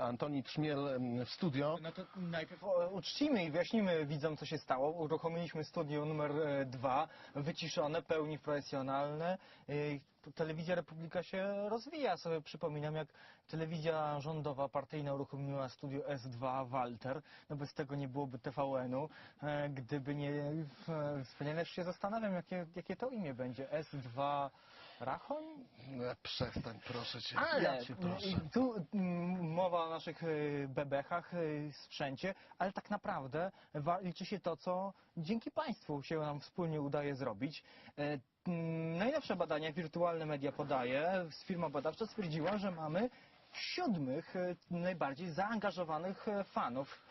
Antoni Trzmiel w studio. No to najpierw uczcimy i wyjaśnimy widzom, co się stało. Uruchomiliśmy studio numer e, dwa, wyciszone, pełni profesjonalne. E, Telewizja Republika się rozwija. Sobie przypominam, jak telewizja rządowa, partyjna uruchomiła studio S2 Walter. No bez tego nie byłoby TVN-u. E, Gdyby nie... Wspaniale się zastanawiam, jakie, jakie to imię będzie. S2 Rachoń? No, przestań, proszę cię. Ale Ja cię proszę. tu mm, mowa o naszych y, bebechach, y, sprzęcie, ale tak naprawdę liczy się to, co dzięki Państwu się nam wspólnie udaje zrobić. E, mm, Najnowsze badania Wirtualne Media podaje, firma badawcza stwierdziła, że mamy siódmych e, najbardziej zaangażowanych e, fanów e,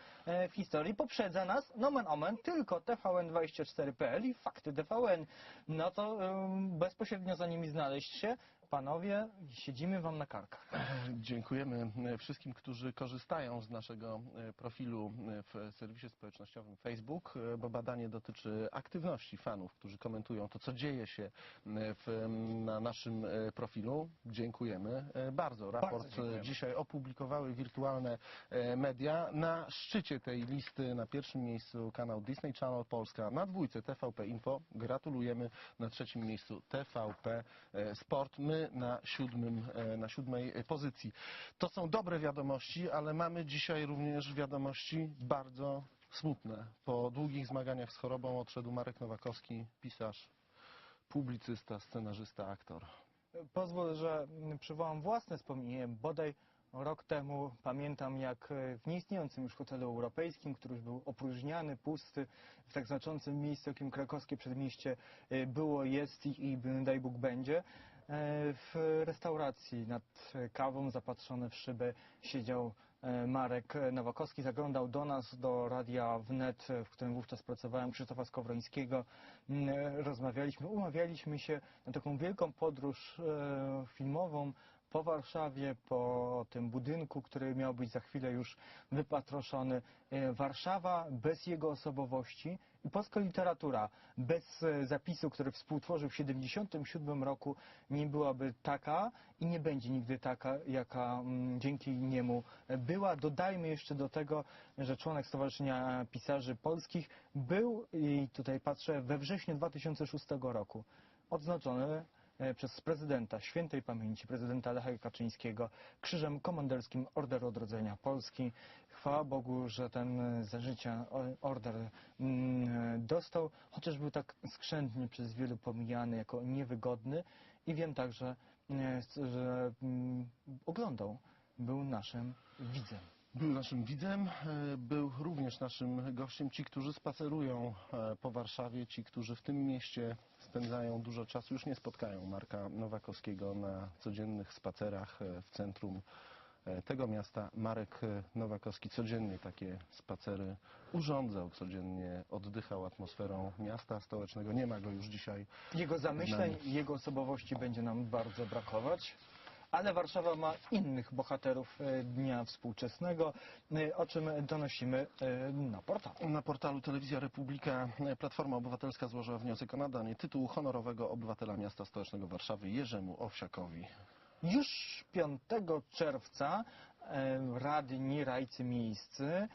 w historii. Poprzedza nas, nomen omen, tylko TVN24.pl i fakty TVN. No to e, bezpośrednio za nimi znaleźć się. Panowie, siedzimy wam na karkach. Dziękujemy wszystkim, którzy korzystają z naszego e, profilu e, w serwisie społecznościowym Facebook, e, bo badanie dotyczy aktywności fanów, którzy komentują to, co dzieje się w, na naszym profilu. Dziękujemy bardzo. Raport e, dziękujemy. dzisiaj opublikowały wirtualne media. Na szczycie tej listy, na pierwszym miejscu kanał Disney Channel Polska, na dwójce TVP Info. Gratulujemy. Na trzecim miejscu TVP Sport. My na siódmym, e, na siódmej pozycji. To są dobre wiadomości, ale mamy dzisiaj również wiadomości bardzo smutne. Po długich zmaganiach z chorobą odszedł Marek Nowakowski, pisarz, publicysta, scenarzysta, aktor. Pozwól, że przywołam własne wspomnienie. Bodaj rok temu pamiętam, jak w nieistniejącym już hotelu europejskim, który już był opróżniany, pusty, w tak znaczącym miejscu, jakim krakowskie przedmieście e, było, jest i, i daj Bóg będzie, w restauracji nad e, kawą, zapatrzony w szybę, siedział e, Marek Nowakowski, zaglądał do nas, do radia wnet, e, w którym wówczas pracowałem, Krzysztofa Skowrońskiego. Mm, e, Rozmawialiśmy, umawialiśmy się na taką wielką podróż e, filmową po Warszawie, po tym budynku, który miał być za chwilę już wypatroszony. E, Warszawa bez jego osobowości i polska literatura bez e, zapisu, który współtworzył w 1977 roku nie byłaby taka i nie będzie nigdy taka, jaka mm, dzięki niemu była. Dodajmy jeszcze do tego, że członek Stowarzyszenia Pisarzy Polskich był, i tutaj patrzę, we wrześniu 2006 roku odznaczony przez prezydenta świętej pamięci, prezydenta Lecha Kaczyńskiego, krzyżem komanderskim Orderu Odrodzenia Polski. Chwała Bogu, że ten e, za życia order mm, e, dostał, chociaż był tak skrzętnie przez wielu pomijany jako niewygodny i wiem także, e, że mm, oglądał, był naszym widzem. Był naszym widzem, e, był również naszym gościem. Ci, którzy spacerują e, po Warszawie, ci, którzy w tym mieście spędzają dużo czasu, już nie spotkają Marka Nowakowskiego na codziennych spacerach e, w centrum e, tego miasta. Marek e, Nowakowski codziennie takie spacery urządzał, codziennie oddychał atmosferą miasta stołecznego. Nie ma go już dzisiaj. Jego zamyśleń, jego osobowości będzie nam bardzo brakować. Ale Warszawa ma innych bohaterów e, dnia współczesnego, e, o czym donosimy e, na portalu. Na portalu Telewizja Republika Platforma Obywatelska złożyła wniosek o nadanie tytułu honorowego obywatela miasta stołecznego Warszawy Jerzemu Owsiakowi. Już 5 czerwca radni, rajcy miejscy,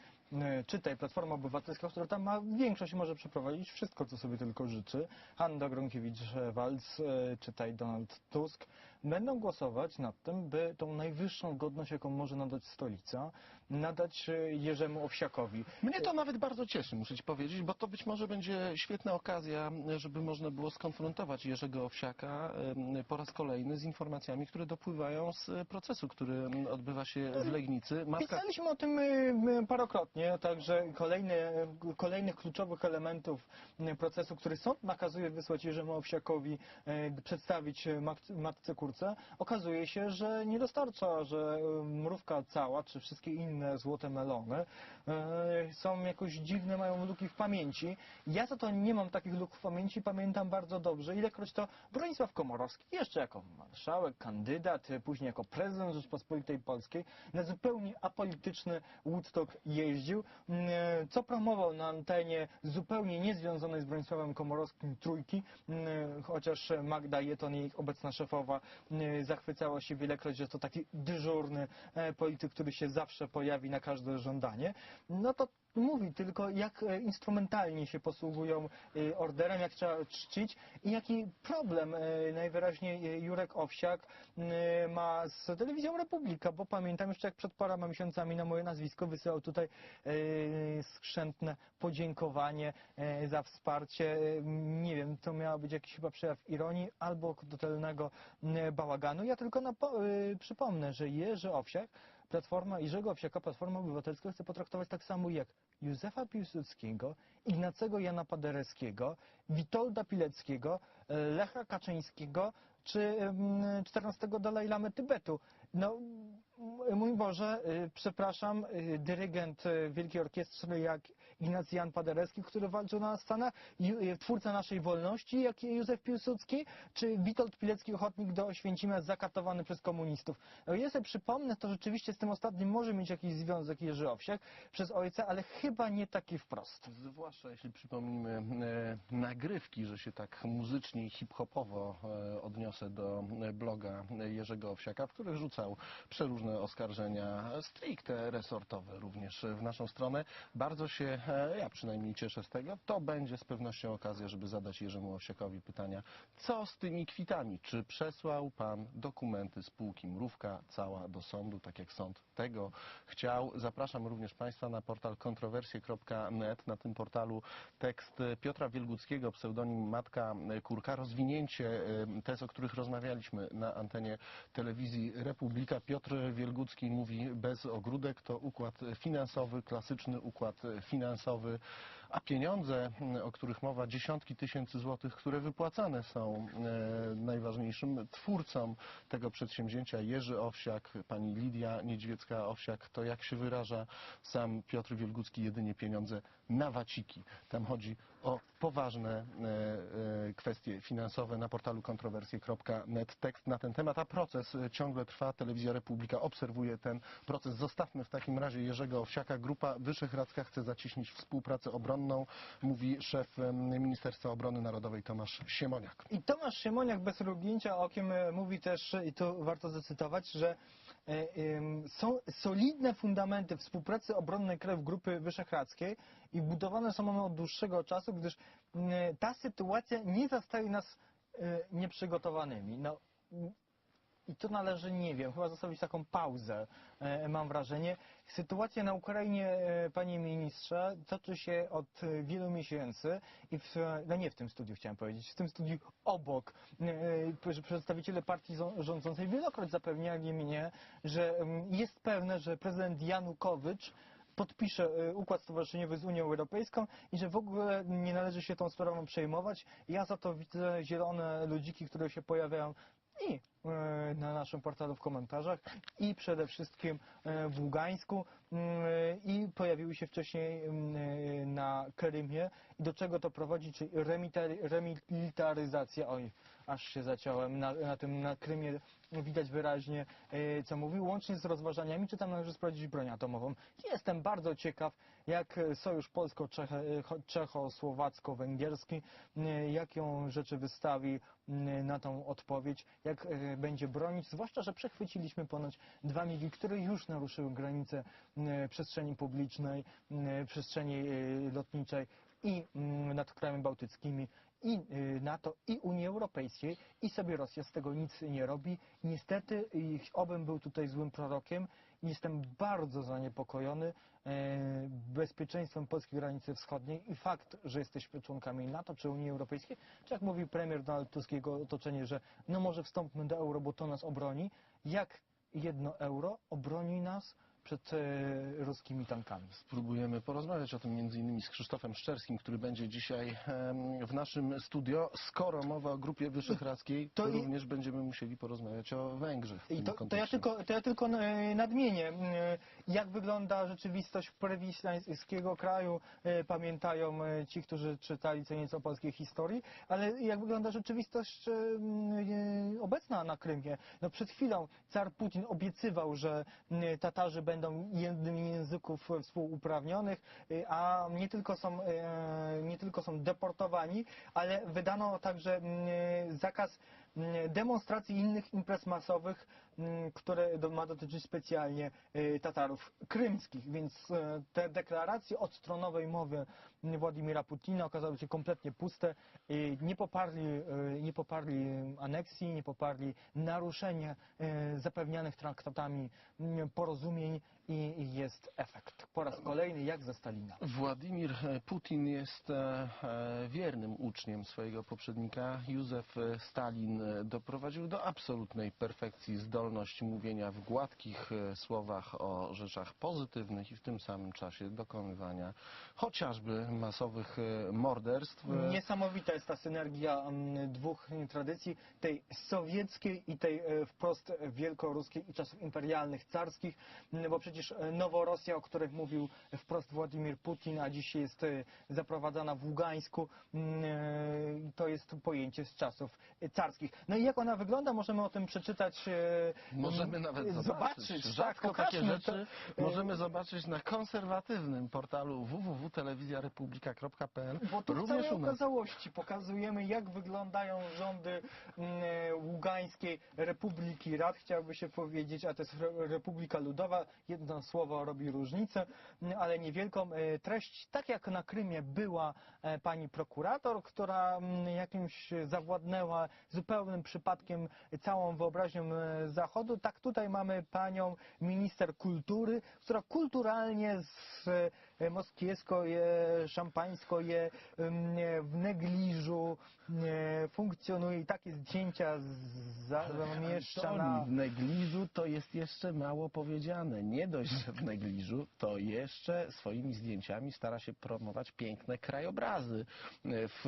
czytaj Platforma Obywatelska, która tam ma większość i może przeprowadzić wszystko, co sobie tylko życzy. Hanna Gronkiewicz-Walc, e, czytaj Donald Tusk, będą głosować nad tym, by tą najwyższą godność, jaką może nadać stolica, nadać e, Jerzemu Owsiakowi. Mnie to nawet bardzo cieszy, muszę Ci powiedzieć, bo to być może będzie świetna okazja, żeby można było skonfrontować Jerzego Owsiaka po raz kolejny z informacjami, które dopływają z e, procesu, który odbywa się w Legnicy. Pisaliśmy o tym y, parokrotnie, także kolejne, kolejnych kluczowych elementów procesu, który sąd nakazuje wysłać Jerzemu Owsiakowi, y, przedstawić mat- matce kurce, okazuje się, że nie dostarcza, że mrówka cała, czy wszystkie inne złote melony. Y, są jakoś dziwne, mają luki w pamięci. Ja za to nie mam takich luk w pamięci, pamiętam bardzo dobrze, ilekroć to Bronisław Komorowski, jeszcze jako marszałek, kandydat, później jako prezydent Rzeczpospolitej Polskiej, na zupełnie apolityczny Woodstock jeździł e, co promował na antenie zupełnie niezwiązanej z Bronisławem Komorowskim trójki, mm, chociaż Magda Jeton, jej obecna szefowa, zachwycała się wielekroć, że to taki dyżurny e, polityk, który się zawsze pojawi na każde żądanie. No to mówi tylko, jak e, instrumentalnie się posługują e, orderem, jak trzeba czcić i jaki problem e, najwyraźniej Jurek Owsiak ma z telewizją Republika, bo pamiętam jeszcze jak przed paroma miesiącami na moje nazwisko wysyłał tutaj skrzętne podziękowanie za wsparcie. Nie wiem, to miał być jakiś chyba przejaw ironii albo totalnego bałaganu. Ja tylko przypomnę, że Jerzy Owsiak Platforma Jerzego Owsiaka, Platforma Obywatelska chce potraktować tak samo jak Józefa Piłsudskiego, Ignacego Jana Paderewskiego, Witolda Pileckiego, e, Lecha Kaczyńskiego czy em, 14 Dalaj Lamy Tybetu. No, mój Boże, y, przepraszam, y, dyrygent Wielkiej Orkiestry jak Ignacy Jan Paderewski, który walczył na Ju- y, twórca naszej wolności jak Józef Piłsudski, czy Witold Pilecki, ochotnik do Oświęcimia, zakatowany przez komunistów. No, ja sobie przypomnę, to rzeczywiście z tym ostatnim może mieć jakiś związek Jerzy Owsiak przez ojca, ale chyba nie taki wprost. Zwłaszcza jeśli przypomnimy e, nagrywki, że się tak muzycznie i hip-hopowo e, odniosę do e, bloga Jerzego Owsiaka, w których rzucał przeróżne oskarżenia stricte resortowe również w naszą stronę. Bardzo się, e, ja przynajmniej cieszę z tego. To będzie z pewnością okazja, żeby zadać Jerzemu Owsiakowi pytania, co z tymi kwitami? Czy przesłał pan dokumenty spółki Mrówka cała do sądu, tak jak sąd tego chciał? Zapraszam również Państwa na portal kontrowersje.net. Na tym portalu tekst Piotra Wielguckiego, pseudonim Matka Kurka, rozwinięcie tez, o których rozmawialiśmy na antenie telewizji Republika. Piotr Wielgucki mówi bez ogródek, to układ finansowy, klasyczny układ finansowy, finansowy a pieniądze, m, o których mowa, dziesiątki tysięcy złotych, które wypłacane są e, najważniejszym twórcom tego przedsięwzięcia, Jerzy Owsiak, pani Lidia Niedźwiecka-Owsiak, to jak się wyraża sam Piotr Wielgucki, jedynie pieniądze na waciki. Tam chodzi o poważne e, e, kwestie finansowe na portalu kontrowersje.net. Tekst na ten temat, a proces ciągle trwa. Telewizja Republika obserwuje ten proces. Zostawmy w takim razie Jerzego Owsiaka. Grupa Wyszehradzka chce zacieśnić współpracę obronną, mówi szef Ministerstwa Obrony Narodowej Tomasz Siemoniak. I Tomasz Siemoniak bez mrugnięcia okiem e, mówi też, i tu warto zacytować, że e, są solidne fundamenty współpracy obronnej krajów Grupy Wyszehradzkiej i budowane są one od dłuższego czasu, gdyż ta sytuacja nie zostaje nas e, nieprzygotowanymi. No, i tu należy, nie wiem, chyba zostawić taką pauzę, e, mam wrażenie. Sytuacja na Ukrainie, e, panie ministrze, toczy się od wielu miesięcy i w, no nie w tym studiu chciałem powiedzieć, w tym studiu obok. Że Przedstawiciele partii zą- rządzącej wielokroć zapewniali mnie, że mm, jest pewne, że prezydent Janukowycz podpisze e, układ stowarzyszeniowy z Unią Europejską i że w ogóle nie należy się tą sprawą przejmować. Ja za to widzę zielone ludziki, które się pojawiają i na naszym portalu w komentarzach i przede wszystkim e, w Ługańsku mm, i pojawiły się wcześniej mm, e, na Krymie. I do czego to prowadzi, czyli remilitaryzacja, oj, aż się zaciąłem, na, na tym na Krymie widać wyraźnie e, co mówił, łącznie z rozważaniami, czy tam należy sprawdzić broń atomową. Jestem bardzo ciekaw, jak Sojusz Polsko-Czechosłowacko-Węgierski, e, jaką rzeczy wystawi na tą odpowiedź, jak e, będzie bronić, zwłaszcza, że przechwyciliśmy ponoć dwa migi, które już naruszyły granice m, przestrzeni publicznej, m, przestrzeni e, lotniczej i m, nad krajami bałtyckimi i y, NATO, i Unii Europejskiej i sobie Rosja z tego nic nie robi. Niestety, y, obym był tutaj złym prorokiem, jestem bardzo zaniepokojony e, bezpieczeństwem polskiej granicy wschodniej i fakt, że jesteśmy członkami NATO czy Unii Europejskiej, czy jak mówił premier Donald Tusk, jego otoczenie, że no może wstąpmy do euro, bo to nas obroni. Jak jedno euro obroni nas przed e, ruskimi tankami? Spróbujemy porozmawiać o tym między innymi z Krzysztofem Szczerskim, który będzie dzisiaj w naszym studio. Skoro mowa o Grupie Wyszehradzkiej, to, To i- również będziemy musieli porozmawiać o Węgrzech. I to, to, ja tylko, to ja tylko e, nadmienię, jak wygląda rzeczywistość prewislańskiego kraju. E, Pamiętają ci, którzy czytali co nieco o polskiej historii, ale jak wygląda rzeczywistość obecna na Krymie. No przed chwilą car Putin obiecywał, że Tatarzy będą będą jednym języków współuprawnionych, y, a nie tylko są, e, nie tylko są deportowani, ale wydano także mm, zakaz mm, demonstracji innych imprez masowych, które do- ma dotyczyć specjalnie e, Tatarów krymskich, więc e, te deklaracje odstronowej mowy Władimira Putina okazały się kompletnie puste. Nie poparli, e, nie poparli aneksji, nie poparli naruszenia zapewnianych traktatami mm, porozumień i jest efekt. Po raz kolejny jak za Stalina. Władimir Putin jest wiernym uczniem swojego poprzednika. Józef Stalin doprowadził do absolutnej perfekcji zdolność mówienia w gładkich e, słowach o rzeczach pozytywnych i w tym samym czasie dokonywania chociażby masowych e, morderstw. E, Niesamowita jest ta synergia dwóch mm, tradycji, tej sowieckiej i tej e, wprost wielkoruskiej i czasów imperialnych, carskich, bo przecież e, Noworosja, o której mówił wprost Władimir Putin, a dzisiaj jest e, zaprowadzana w Ługańsku, e, to jest pojęcie z czasów e, carskich. No i jak ona wygląda, możemy o tym przeczytać, e, Możemy mm, nawet zobaczyć. zobaczyć tak, Rzadko takie pokażmy rzeczy to. możemy zobaczyć na konserwatywnym portalu www.telewizjarepublika.pl. Bo tu w Również nas. okazałości pokazujemy, jak wyglądają rządy mm, Ługańskiej Republiki Rad, chciałoby się powiedzieć, a to jest Re- Republika Ludowa. Jedno słowo robi różnicę, mm, ale niewielką. E, Treść, tak jak na Krymie była pani prokurator, która mm, jakimś zawładnęła zupełnym przypadkiem całą wyobraźnią e, Zachodu, tak tutaj mamy panią minister kultury, która kulturalnie z e, moskiewsko je, szampańsko je w negliżu funkcjonuje i takie zdjęcia zamieszcza na... W negliżu to jest jeszcze mało powiedziane. Nie dość, że w negliżu, to jeszcze swoimi zdjęciami stara się promować piękne krajobrazy, e, w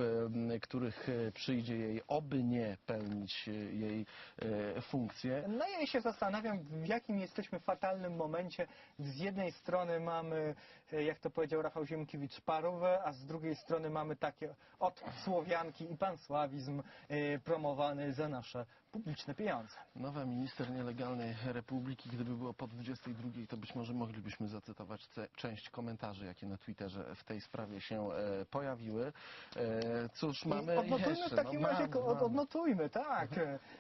których e, przyjdzie jej oby nie pełnić e, jej e, funkcje. No ja się zastanawiam, w jakim jesteśmy fatalnym momencie. Z jednej strony mamy, e, jak to powiedział Rafał Ziemkiewicz, parówę, a z drugiej strony mamy takie od Słowianki i pansławizm e, promowany za nasze publiczne pieniądze. Nowa minister nielegalnej republiki, gdyby było po 22, to być może moglibyśmy zacytować część komentarzy, jakie na Twitterze w tej sprawie się e, pojawiły. E, cóż, mamy odnotujmy jeszcze. w takim no, razie, od, odnotujmy, tak.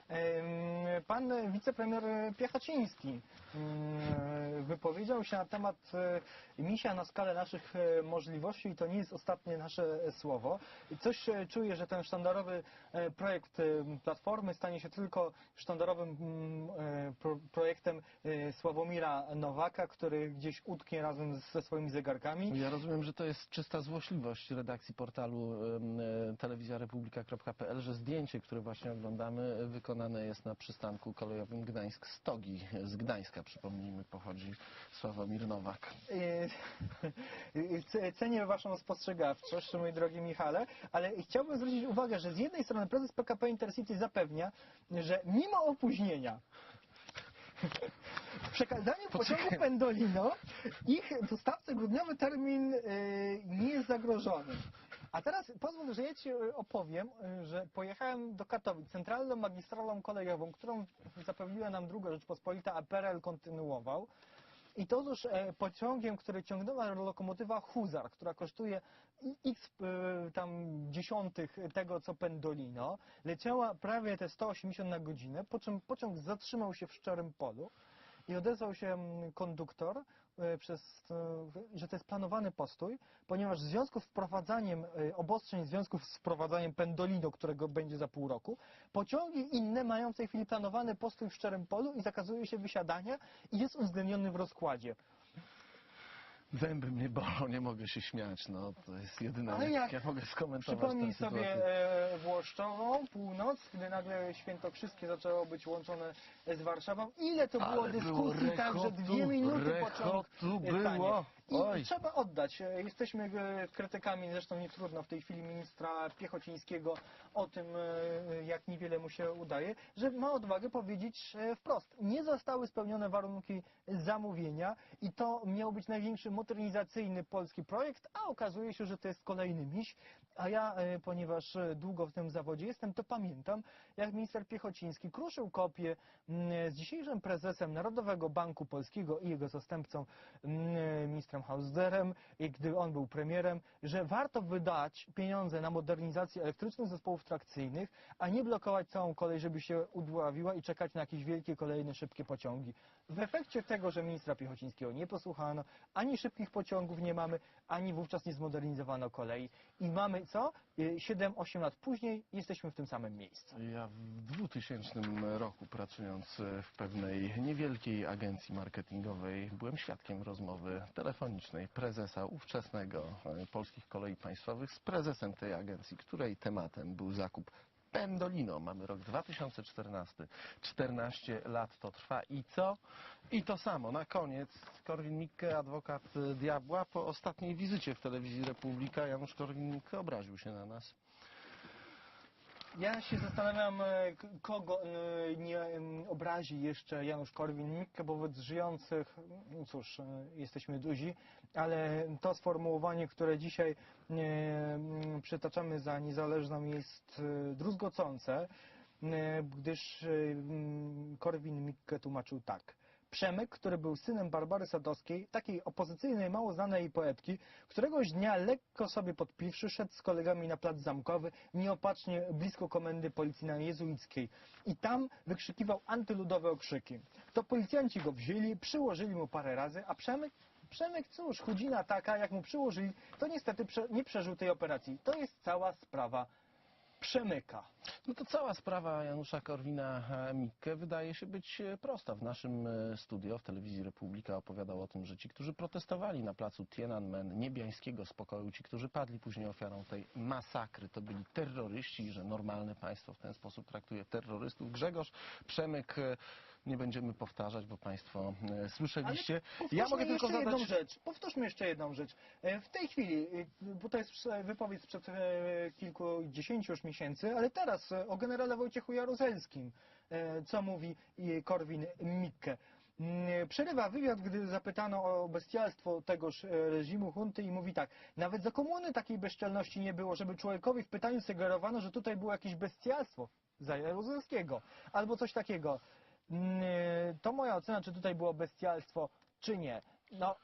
Em, Pan wicepremier Piechociński em, wypowiedział się na temat e, misia na skalę naszych e, możliwości i to nie jest ostatnie nasze e, słowo. Coś e, czuję, że ten sztandarowy e, projekt e, Platformy stanie się tylko sztandarowym mm, e, pro, projektem e, Sławomira Nowaka, który gdzieś utknie razem ze swoimi zegarkami. Ja rozumiem, że to jest czysta złośliwość redakcji portalu e, telewizjarepublika.pl, że zdjęcie, które właśnie oglądamy, wykonane jest na przystanku kolejowym Gdańsk-Stogi. Z Gdańska, przypomnijmy, pochodzi Sławomir Nowak. Cenię Waszą spostrzegawczość, mój drogi Michale, ale chciałbym zwrócić uwagę, że z jednej strony prezes PKP Intercity zapewnia, że mimo opóźnienia w przekazaniu pociągu Pendolino ich dostawcy grudniowy termin yy, nie jest zagrożony. A teraz pozwól, że ja Ci yy, opowiem, yy, że pojechałem do Katowic centralną magistralą kolejową, którą zapewniła nam druga Rzeczpospolita, a PRL kontynuował. I to otóż e, pociągiem, który ciągnęła lokomotywa Huzar, która kosztuje x e, tam dziesiątych tego co Pendolino, leciała prawie te 180 na godzinę, po czym pociąg zatrzymał się w szczerym polu i odezwał się mm, konduktor, przez, e, że to jest planowany postój, ponieważ w związku z wprowadzaniem e, obostrzeń, w związku z wprowadzaniem Pendolino, którego będzie za pół roku, pociągi inne mają w tej chwili planowany postój w szczerym polu i zakazuje się wysiadania i jest uwzględniony w rozkładzie. Zęby mnie bolą, nie mogę się śmiać. No, to jest jedyne, Ale jak ja mogę skomentować Przypomnij tę sobie e, Włoszczową, północ, gdy nagle Świętokrzyskie zaczęło być łączone z Warszawą. Ile to było Ale było dyskusji, tak, że dwie rechotu, minuty pociąg rechotu e, było. tanie. I Oj. trzeba oddać. Jesteśmy e, krytykami, zresztą nie trudno w tej chwili ministra Piechocińskiego o tym, e, jak niewiele mu się udaje, że ma odwagę powiedzieć e, wprost. Nie zostały spełnione warunki zamówienia i to miał być największy modernizacyjny polski projekt, a okazuje się, że to jest kolejny miś. A ja, ponieważ długo w tym zawodzie jestem, to pamiętam, jak minister Piechociński kruszył kopię mm, z dzisiejszym prezesem Narodowego Banku Polskiego i jego zastępcą mm, ministrem Hausderem, i gdy on był premierem, że warto wydać pieniądze na modernizację elektrycznych zespołów trakcyjnych, a nie blokować całą kolej, żeby się udławiła i czekać na jakieś wielkie kolejne szybkie pociągi. W efekcie tego, że ministra Piechocińskiego nie posłuchano, ani szybkich pociągów nie mamy, ani wówczas nie zmodernizowano kolei. I mamy co? 7-8 lat później jesteśmy w tym samym miejscu. Ja w 2000 roku pracując w pewnej niewielkiej agencji marketingowej byłem świadkiem rozmowy telefonicznej prezesa ówczesnego e, Polskich Kolei Państwowych z prezesem tej agencji, której tematem był zakup Pendolino. Mamy rok 2014. 14 lat to trwa i co? I to samo. Na koniec Korwin-Mikke, adwokat diabła, po ostatniej wizycie w telewizji Republika Janusz Korwin-Mikke obraził się na nas. Ja się zastanawiam, e, kogo nie obrazi jeszcze Janusz Korwin-Mikke, wobec żyjących, no cóż, e, jesteśmy duzi, ale to sformułowanie, które dzisiaj e, przytaczamy za niezależną jest druzgocące, gdyż Korwin-Mikke tłumaczył tak. Przemyk, który był synem Barbary Sadowskiej, takiej opozycyjnej, mało znanej poetki, któregoś dnia lekko sobie podpiwszy, szedł z kolegami na plac zamkowy, nieopatrznie blisko komendy policyjnej jezuickiej. I tam wykrzykiwał antyludowe okrzyki. To policjanci go wzięli, przyłożyli mu parę razy, a Przemyk Przemek, cóż, chudzina taka, jak mu przyłożyli, to niestety nie przeżył tej operacji. To jest cała sprawa Przemyka. No to cała sprawa Janusza Korwina-Mikke wydaje się być e, prosta. W naszym e, studio w telewizji Republika opowiadał o tym, że ci, którzy protestowali na placu Tiananmen, niebiańskiego spokoju, ci, którzy padli później ofiarą tej masakry, to byli terroryści że normalne państwo w ten sposób traktuje terrorystów. Grzegorz Przemyk, e, nie będziemy powtarzać, bo państwo słyszeliście. Ja mogę tylko jeszcze zadać... jedną rzecz. Powtórzmy jeszcze jedną rzecz. W tej chwili, bo to jest wypowiedź sprzed kilkudziesięciu już miesięcy, ale teraz e, o generale Wojciechu Jaruzelskim, e, co mówi e, Korwin-Mikke. Mm, Przerywa wywiad, gdy zapytano o bestialstwo tegoż reżimu hunty i mówi tak, nawet za komuny takiej bezczelności nie było, żeby człowiekowi w pytaniu sugerowano, że tutaj było jakieś bestialstwo za Jaruzelskiego albo coś takiego. Mm, To moja ocena, czy tutaj było bestialstwo, czy nie. No,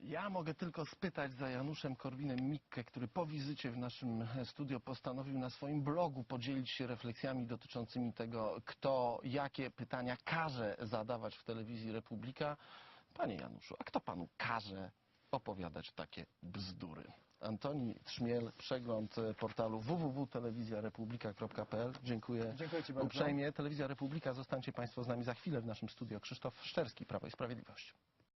Ja mogę tylko spytać za Januszem Korwinem Mikke, który po wizycie w naszym studio postanowił na swoim blogu podzielić się refleksjami dotyczącymi tego, kto jakie pytania każe zadawać w telewizji Republika. Panie Januszu, a kto panu każe opowiadać takie bzdury? Antoni Trzmiel, przegląd portalu www.telewizjarepublika.pl. Dziękuję, Dziękuję ci bardzo. uprzejmie. Telewizja Republika, zostańcie Państwo z nami za chwilę w naszym studio. Krzysztof Szczerski, Prawo i Sprawiedliwość.